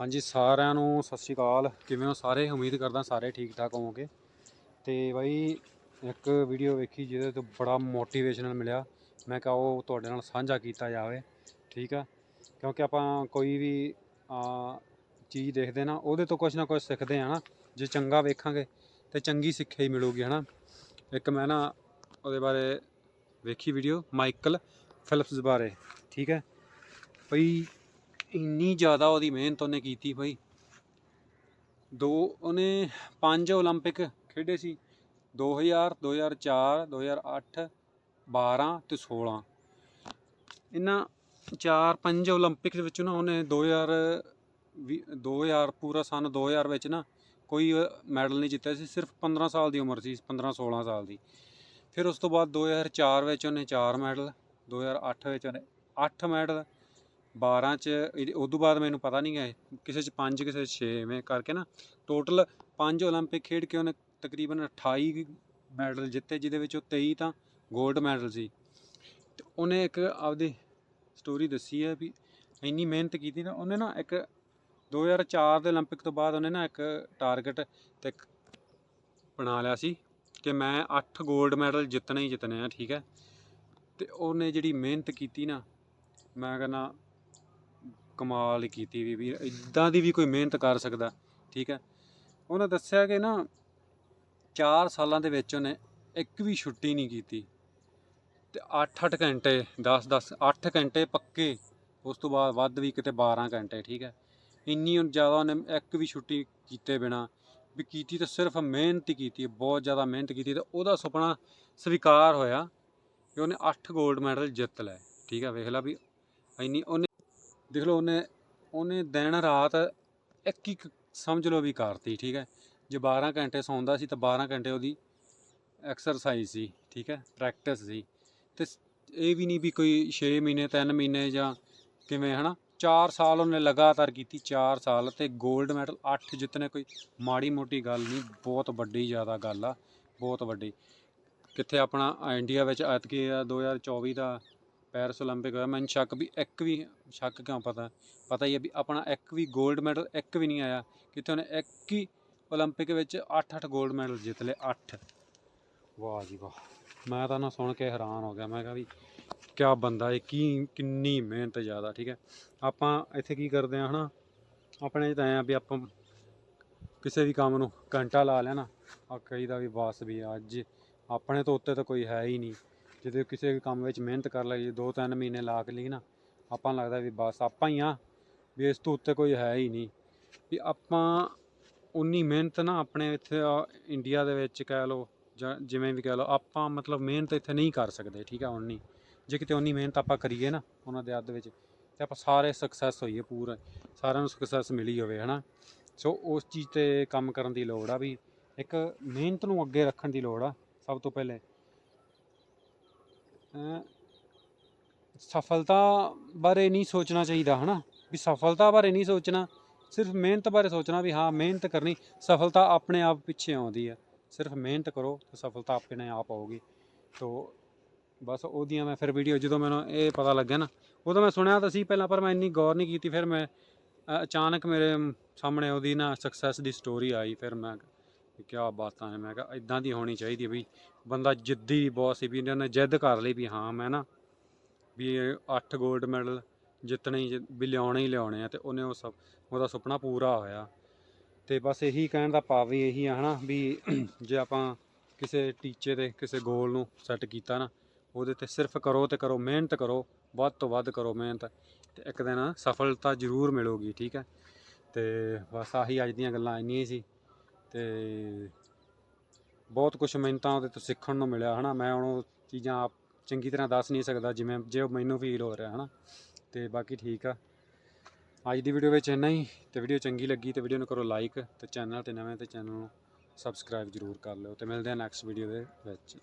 ਹਾਂਜੀ, ਸਾਰਿਆਂ ਨੂੰ ਸਤਿ ਸ਼੍ਰੀ ਅਕਾਲ। ਕਿਵੇਂ ਹੋ ਸਾਰੇ? ਉਮੀਦ ਕਰਦਾ ਸਾਰੇ ਠੀਕ ਠਾਕ ਹੋਵੋਗੇ। ਤੇ ਬਾਈ, ਇੱਕ ਵੀਡੀਓ ਵੇਖੀ ਜਿਹਦੇ ਤੋਂ ਬੜਾ ਮੋਟੀਵੇਸ਼ਨਲ ਮਿਲਿਆ। ਮੈਂ ਕਿਹਾ ਉਹ ਤੁਹਾਡੇ ਨਾਲ ਸਾਂਝਾ ਕੀਤਾ ਜਾਵੇ, ਠੀਕ ਆ? ਕਿਉਂਕਿ ਆਪਾਂ ਕੋਈ ਵੀ ਚੀਜ਼ ਦੇਖਦੇ ਨਾ, ਉਹਦੇ ਤੋਂ ਕੁਝ ਨਾ ਕੁਝ ਸਿੱਖਦੇ ਆ ਨਾ। ਜੇ ਚੰਗਾ ਵੇਖਾਂਗੇ, ਤੇ ਚੰਗੀ ਸਿੱਖਿਆ ਹੀ ਮਿਲੂਗੀ, ਹਨਾ? ਇੱਕ ਮੈਂ ਨਾ ਉਹਦੇ ਬਾਰੇ ਵੇਖੀ ਵੀਡੀਓ ਮਾਈਕਲ ਫਿਲਪਸ ਬਾਰੇ, ਠੀਕ ਹੈ ਬਈ ਇੰਨੀ ਜ਼ਿਆਦਾ ਉਹਦੀ ਮਿਹਨਤ ਉਹਨੇ ਕੀਤੀ ਬਈ ਦੋ ਉਹਨੇ ਪੰਜ 올림픽 ਖੇਡੇ ਸੀ 2000 2004 2008 12 ਤੇ 16 ਇਹਨਾਂ ਚਾਰ ਪੰਜ 올림픽 ਦੇ ਵਿੱਚੋਂ ਨਾ ਉਹਨੇ 2000 ਵੀ 2000 ਪੂਰਾ ਸਨ 2000 ਵਿੱਚ ਨਾ ਕੋਈ ਮੈਡਲ ਨਹੀਂ ਜਿੱਤਿਆ ਸੀ ਸਿਰਫ 15 ਸਾਲ ਦੀ ਉਮਰ ਸੀ 15 16 ਸਾਲ ਦੀ ਫਿਰ ਉਸ ਤੋਂ ਬਾਅਦ 2004 ਵਿੱਚ ਉਹਨੇ 4 ਮੈਡਲ 2008 ਵਿੱਚ ਉਹਨੇ 8 ਮੈਡਲ 12 ਚ ਉਸ ਤੋਂ ਬਾਅਦ ਮੈਨੂੰ ਪਤਾ ਨਹੀਂ ਹੈ ਕਿਸੇ ਚ 5 ਕਿਸੇ ਚ 6 ਐਵੇਂ ਕਰਕੇ ਨਾ। ਟੋਟਲ 5 올림픽 ਖੇਡ ਕੇ ਉਹਨੇ ਤਕਰੀਬਨ 28 ਮੈਡਲ ਜਿੱਤੇ, ਜਿਹਦੇ ਵਿੱਚ ਉਹ 23 ਤਾਂ 골ਡ ਮੈਡਲ ਸੀ। ਤੇ ਉਹਨੇ ਇੱਕ ਆਪਦੀ ਸਟੋਰੀ ਦੱਸੀ ਹੈ ਵੀ ਇੰਨੀ ਮਿਹਨਤ ਕੀਤੀ ਨਾ, ਉਹਨੇ ਨਾ ਇੱਕ 2004 ਦੇ 올림픽 ਤੋਂ ਬਾਅਦ ਉਹਨੇ ਨਾ ਇੱਕ ਟਾਰਗੇਟ ਤੇ ਬਣਾ ਲਿਆ ਸੀ ਕਿ ਮੈਂ 8 골ਡ ਮੈਡਲ ਜਿੱਤਣੇ ਹੀ ਜਿੱਤਣੇ ਆ, ਠੀਕ ਹੈ। ਤੇ ਉਹਨੇ ਜਿਹੜੀ ਮਿਹਨਤ ਕੀਤੀ ਨਾ, ਮੈਂ ਕਹਿੰਦਾ ਕਮਾਲ ਕੀਤੀ ਵੀ ਵੀ ਇਦਾਂ ਦੀ ਵੀ ਕੋਈ ਮਿਹਨਤ ਕਰ ਸਕਦਾ, ਠੀਕ ਹੈ। ਉਹਨੇ ਦੱਸਿਆ ਕਿ ਨਾ 4 ਸਾਲਾਂ ਦੇ ਵਿੱਚ ਉਹਨੇ ਇੱਕ ਵੀ ਛੁੱਟੀ ਨਹੀਂ ਕੀਤੀ। ਤੇ 8-8 ਘੰਟੇ 10-10 8 ਘੰਟੇ ਪੱਕੇ, ਉਸ ਤੋਂ ਬਾਅਦ ਵੱਧ ਵੀ ਕਿਤੇ 12 ਘੰਟੇ, ਠੀਕ ਹੈ। ਇੰਨੀ ਜ਼ਿਆਦਾ ਉਹਨੇ ਇੱਕ ਵੀ ਛੁੱਟੀ ਕੀਤੇ ਬਿਨਾ, ਵੀ ਕੀਤੀ ਤਾਂ ਸਿਰਫ ਮਿਹਨਤ ਹੀ ਕੀਤੀ, ਬਹੁਤ ਜ਼ਿਆਦਾ ਮਿਹਨਤ ਕੀਤੀ ਤੇ ਉਹਦਾ ਸੁਪਨਾ ਸਵੀਕਾਰ ਹੋਇਆ ਕਿ ਉਹਨੇ 8 골ਡ ਮੈਡਲ ਜਿੱਤ ਲਏ ਠੀਕ ਹੈ। ਵੇਖ ਲੈ ਵੀ ਇੰਨੀ ਉਹਨੇ ਦੇਖ ਲਓ ਉਹਨੇ ਉਹਨੇ ਦਿਨ ਰਾਤ ਇੱਕ ਇੱਕ ਸਮਝ ਲਓ ਵੀ ਕਰਤੀ, ਠੀਕ ਹੈ। ਜੇ 12 ਘੰਟੇ ਸੌਂਦਾ ਸੀ ਤਾਂ 12 ਘੰਟੇ ਉਹਦੀ ਐਕਸਰਸਾਈਜ਼ ਸੀ, ਠੀਕ ਹੈ ਪ੍ਰੈਕਟਿਸ ਸੀ। ਤੇ ਇਹ ਵੀ ਨਹੀਂ ਵੀ ਕੋਈ 6 ਮਹੀਨੇ 3 ਮਹੀਨੇ ਜਾਂ ਕਿਵੇਂ, ਹਨਾ? 4 ਸਾਲ ਉਹਨੇ ਲਗਾਤਾਰ ਕੀਤੀ 4 ਸਾਲ ਤੇ 골ਡ ਮੈਡਲ 8 ਜਿੱਤਨੇ ਕੋਈ ਮਾੜੀ ਮੋਟੀ ਗੱਲ ਨਹੀਂ, ਬਹੁਤ ਵੱਡੀ ਜ਼ਿਆਦਾ ਗੱਲ ਆ, ਬਹੁਤ ਵੱਡੀ। ਕਿੱਥੇ ਆਪਣਾ ਇੰਡੀਆ ਵਿੱਚ ਐਤਕੀ 2024 ਦਾ ਪੈਰਸ 올림픽 ਹੋਇਆ, ਮੈਨੂੰ ਸ਼ੱਕ ਵੀ ਇੱਕ ਵੀ ਸ਼ੱਕ ਕਿਉਂ ਪਤਾ? ਪਤਾ ਹੀ ਹੈ ਵੀ ਆਪਣਾ ਇੱਕ ਵੀ 골ਡ ਮੈਡਲ ਇੱਕ ਵੀ ਨਹੀਂ ਆਇਆ। ਕਿਤੇ ਉਹਨੇ ਇੱਕ ਹੀ 올림픽 ਵਿੱਚ 8-8 골ਡ ਮੈਡਲ ਜਿੱਤ ਲਏ 8 ਵਾਹ ਜੀ ਵਾਹ। ਮੈਂ ਤਾਂ ਨਾ ਸੁਣ ਕੇ ਹੈਰਾਨ ਹੋ ਗਿਆ। ਮੈਂ ਕਿਹਾ ਵੀ ਕਿਆ ਬੰਦਾ ਇਹ ਕੀ, ਕਿੰਨੀ ਮਿਹਨਤ ਜ਼ਿਆਦਾ, ਠੀਕ ਹੈ? ਆਪਾਂ ਇੱਥੇ ਕੀ ਕਰਦੇ ਆ ਹਨਾ? ਆਪਣੇ ਤਾਂ ਆ ਵੀ ਆਪਾਂ ਕਿਸੇ ਵੀ ਕੰਮ ਨੂੰ ਘੰਟਾ ਲਾ ਲਿਆ ਨਾ ਆ ਕਈ ਦਾ ਵੀ ਬਾਸ ਵੀ ਅੱਜ ਆਪਣੇ ਤੋਂ ਉੱਤੇ ਤਾਂ ਕੋਈ ਹੈ ਹੀ ਨਹੀਂ। ਜਦੋਂ ਕਿਸੇ ਵੀ ਕੰਮ ਵਿੱਚ ਮਿਹਨਤ ਕਰ ਲਈ 2-3 ਮਹੀਨੇ ਲਾ ਕੇ ਲਈ ਨਾ ਆਪਾਂ ਨੂੰ ਲੱਗਦਾ ਵੀ ਬਸ ਆਪਾਂ ਹੀ ਆ, ਵੀ ਇਸ ਤੋਂ ਉੱਤੇ ਕੋਈ ਹੈ ਹੀ ਨਹੀਂ। ਵੀ ਆਪਾਂ ਉਨੀ ਮਿਹਨਤ ਨਾ ਆਪਣੇ ਇੱਥੇ ਇੰਡੀਆ ਦੇ ਵਿੱਚ ਕਹਿ ਲਓ ਜਾਂ ਜਿਵੇਂ ਵੀ ਕਹਿ ਲਓ, ਆਪਾਂ ਮਤਲਬ ਮਿਹਨਤ ਇੱਥੇ ਨਹੀਂ ਕਰ ਸਕਦੇ, ਠੀਕ ਆ, ਉਨੀ। ਜੇ ਕਿਤੇ ਉਨੀ ਮਿਹਨਤ ਆਪਾਂ ਕਰੀਏ ਨਾ ਉਹਨਾਂ ਦੇ ਅੱਧ ਵਿੱਚ, ਤੇ ਆਪਾਂ ਸਾਰੇ ਸਕਸੈਸ ਹੋਈਏ ਪੂਰਾ, ਸਾਰਿਆਂ ਨੂੰ ਸਕਸੈਸ ਮਿਲੀ ਹੋਵੇ, ਹਨਾ। ਸੋ ਉਸ ਚੀਜ਼ ਤੇ ਕੰਮ ਕਰਨ ਦੀ ਲੋੜ ਆ ਵੀ ਇੱਕ ਮਿਹਨਤ ਨੂੰ ਅੱਗੇ ਰੱਖਣ ਦੀ ਲੋੜ ਆ, ਸਭ ਤੋਂ ਪਹਿਲੇ। ਸਫਲਤਾ ਬਾਰੇ ਨਹੀਂ ਸੋਚਣਾ ਚਾਹੀਦਾ, ਹਨਾ? ਵੀ ਸਫਲਤਾ ਬਾਰੇ ਨਹੀਂ ਸੋਚਣਾ, ਸਿਰਫ ਮਿਹਨਤ ਬਾਰੇ ਸੋਚਣਾ ਵੀ ਹਾਂ, ਮਿਹਨਤ ਕਰਨੀ, ਸਫਲਤਾ ਆਪਣੇ ਆਪ ਪਿੱਛੇ ਆਉਂਦੀ ਹੈ। ਸਿਰਫ ਮਿਹਨਤ ਕਰੋ ਤਾਂ ਸਫਲਤਾ ਆਪਣੇ ਆਪ ਆਊਗੀ। ਤੋ ਬਸ ਉਹਦੀਆਂ ਮੈਂ ਫਿਰ ਵੀਡੀਓ ਜਦੋਂ ਮੈਨੂੰ ਇਹ ਪਤਾ ਲੱਗਿਆ ਨਾ, ਉਦੋਂ ਮੈਂ ਸੁਣਿਆ ਤਾਂ ਸੀ ਪਹਿਲਾਂ, ਪਰ ਮੈਂ ਇੰਨੀ ਗੌਰ ਨਹੀਂ ਕੀਤੀ। ਫਿਰ ਮੈਂ ਅਚਾਨਕ ਮੇਰੇ ਸਾਹਮਣੇ ਉਹਦੀ ਨਾ ਸਕਸੈਸ ਦੀ ਸਟੋਰੀ ਆਈ। ਫਿਰ ਮੈਂ ਕਿ ਕਿਆ ਬਾਤਾਂ ਨੇ, ਮੈਂ ਕਿਹਾ ਇਦਾਂ ਦੀ ਹੋਣੀ ਚਾਹੀਦੀ ਵੀ ਬੰਦਾ ਜਿੱਦੀ ਬਹੁਤ ਸੀ ਵੀ ਇਹਨਾਂ ਨੇ ਜਿੱਦ ਕਰ ਲਈ ਵੀ ਹਾਂ, ਮੈਂ ਨਾ ਵੀ 8 골ਡ ਮੈਡਲ ਜਿੱਤਣੇ ਹੀ ਜਿ- ਵੀ ਲਿਆਉਣੇ ਹੀ ਲਿਆਉਣੇ ਆ ਤੇ ਉਹਨੇ ਉਹ ਸਭ ਉਹਦਾ ਸੁਪਨਾ ਪੂਰਾ ਹੋਇਆ। ਤੇ ਬਸ ਇਹੀ ਕਹਿਣ ਦਾ ਭਾਵ ਵੀ ਇਹੀ ਆ ਹਨਾ ਵੀ ਜੇ ਆਪਾਂ ਕਿਸੇ ਟੀਚੇ ਤੇ ਕਿਸੇ ਗੋਲ ਨੂੰ ਸੈੱਟ ਕੀਤਾ ਨਾ, ਉਹਦੇ ਤੇ ਸਿਰਫ ਕਰੋ ਤੇ ਕਰੋ, ਮਿਹਨਤ ਕਰੋ, ਵੱਧ ਤੋਂ ਵੱਧ ਕਰੋ ਮਿਹਨਤ, ਤੇ ਇੱਕ ਦਿਨ ਸਫਲਤਾ ਜ਼ਰੂਰ ਮਿਲੂਗੀ, ਠੀਕ ਹੈ? ਤੇ ਬਸ ਆਹੀ ਅੱਜ ਦੀਆਂ ਗੱਲਾਂ ਇੰਨੀਆਂ ਹੀ ਸੀ। ਤੇ ਬਹੁਤ ਕੁਝ ਮਿਹਨਤਾਂ ਉਹਦੇ ਤੋਂ ਸਿੱਖਣ ਨੂੰ ਮਿਲਿਆ ਹਨਾ, ਮੈਂ ਹੁਣ ਉਹ ਚੀਜ਼ਾਂ ਆਪ ਚੰਗੀ ਤਰ੍ਹਾਂ ਦੱਸ ਨਹੀਂ ਸਕਦਾ ਜਿਵੇਂ ਜੇ ਮੈਨੂੰ ਫੀਲ ਹੋ ਰਿਹਾ, ਹਨਾ? ਤੇ ਬਾਕੀ ਠੀਕ ਆ। ਅੱਜ ਦੀ ਵੀਡੀਓ ਵਿੱਚ ਇੰਨਾ ਹੀ। ਤੇ ਵੀਡੀਓ ਚੰਗੀ ਲੱਗੀ ਤੇ ਵੀਡੀਓ ਨੂੰ ਕਰੋ ਲਾਈਕ ਤੇ ਚੈਨਲ ਤੇ ਨਵੇਂ ਤੇ ਚੈਨਲ ਨੂੰ ਸਬਸਕ੍ਰਾਈਬ ਜ਼ਰੂਰ ਕਰ ਲਿਓ। ਤੇ ਮਿਲਦੇ ਆ ਨੈਕਸਟ ਵੀਡੀਓ ਦੇ ਵਿੱਚ।